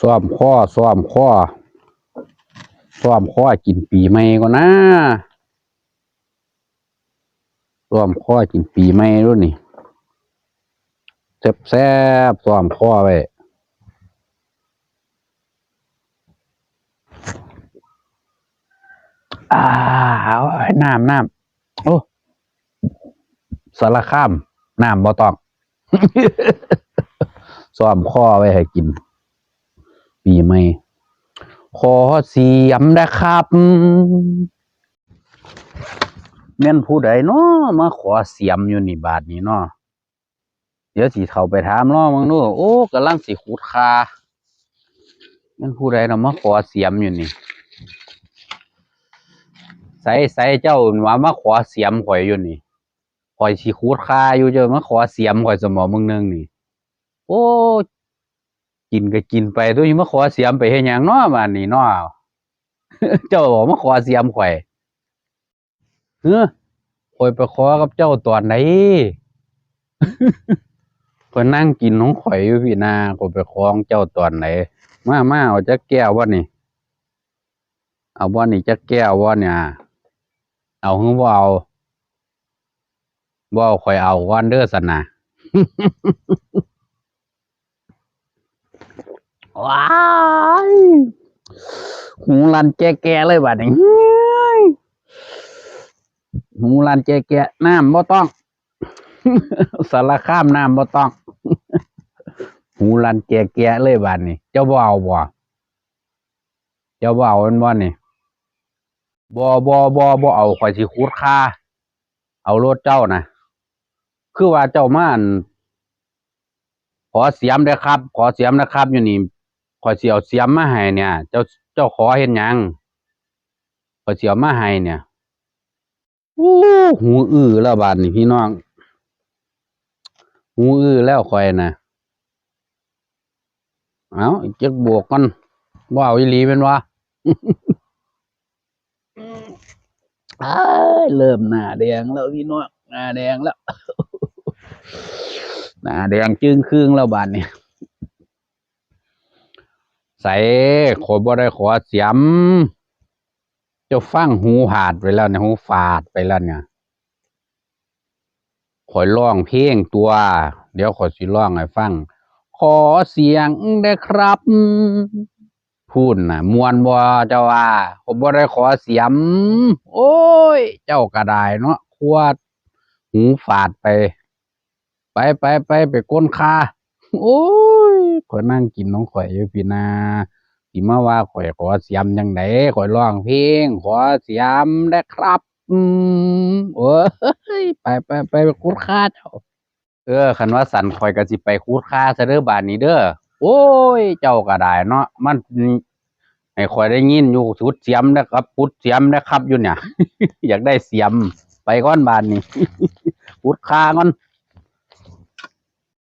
ซ้อมข้อซ้อมข้อซ้อมข้อกินปีใหม่ก่อนนะซ้อมข้อกินปีใหม่ด้วยนี่แซ่บแซ่บซ้อมข้อไว้อ่าเอาน้ำน้ำโอ้สารข้ามน้ำบ่ต้องซ้อมข้อไว้ให้กิน ปีใหม่ ขอเสียมนะครับแม่นผู้ใดเนาะมาขอเสียมอยู่นี่บาทนี้เนาะเดี๋ยวสิเขาไปถามเนาะมึงดูโอ้กำลังสิขุดคาแม่นผู้ใดเนาะมาขอเสียมอยู่นี่ใส่ใส่เจ้าว่ามาขอเสียมข่อยอยู่นี่ข่อยสิขุดคาอยู่เจ้ามาขอเสียมข่อยสมองมึงนึงนี่ โอ้ กินก็กินไปตัวนี้มาขอเสียมไปเฮ็ดหยังนาะบ้านนี้เนาะเจ้าบอกมาขอเสียมข่อยเฮ้อข่อยไปขอกับเจ้าตอนไหนข่อยนั่งกินของข่อยอยู่พี่นาข่อยไปขอของเจ้าตอนไหนมามาเอาจักแก้วบ่นี่ เอาบ่นี่จักแก้วบ่เนี่ย เอาหรือบ่เอาบ่าข่อยเอาก่อนเด้อซั่นนะ ว้ายหูรันแก่แก่ๆเลยบัดนี้เฮ้ยหูรันแก่แก่ๆน้ำบ่ต้องสารข้ามน้ำบ่ต้องหูรันแก่แก่ๆเลยบัดนี้เจ้าบ่เอาบ่เจ้าบ่เอาแม่นบ่นี่บ่บ่บ่บ่เอาข่อยสิขุดค่าเอารถเจ้านะคือว่าเจ้ามันขอเสียมเด้อครับ ขอเสียมนะครับ อยู่นี่ ข่อยเสิเอาเสียมมาให้เนี่ย เจ้าเจ้าขอเฮ็ดหยังข่อยเสิเอามาให้เนี่ยอู้หูอื้อแล้วบาดนี้พี่น้องหูอื้อแล้วข่อยนะเอาอีกจักบวกก่อนบ่เอาอีหลีเป็นวะเริ่มหน้าแดงแล้วพี่น้องหน้าแดงแล้วหน้าแดงจึงครึ่งแล้วบาดนี้ ใส่ขอบ่ได้ขอเสียมเจ้าฟังหูหาดไปแล้วเนี่ยหูฝาดไปแล้วเนี่ยขอยร้องเพลงตัว เดี๋ยวขอยสิร้องให้ฟัง ขอเสียงได้ครับ พูดนะมวนบ่เจ้าว่าผมบ่ได้ขอเสียม โอ้ย เจ้าก็ไดเนาะควด หูฝาดไป ไปไปไปไปก้นคาโอ้ ข่อยนั่งกินน้องข่อยอยู่พี่นาสิมาว่าข่อยขอเสียมจังไดข่อยร้องเพลงขอเสียมได้ครับ อืมโอ้ยไปไปไปไปคูดค่าเจ้าเออคันว่าสันข่อยก็สิไปคูดค่าซะเด้อบาดนี้เด้อโอ้ย เจ้าก็ได้เนาะมันให้ข่อยได้ยินอยู่สุดเสียมนะครับพุดเสียมนะครับอยู่เนี่ย อยากได้เสียมไปก่อนบาดนี้พุดค่าก่อน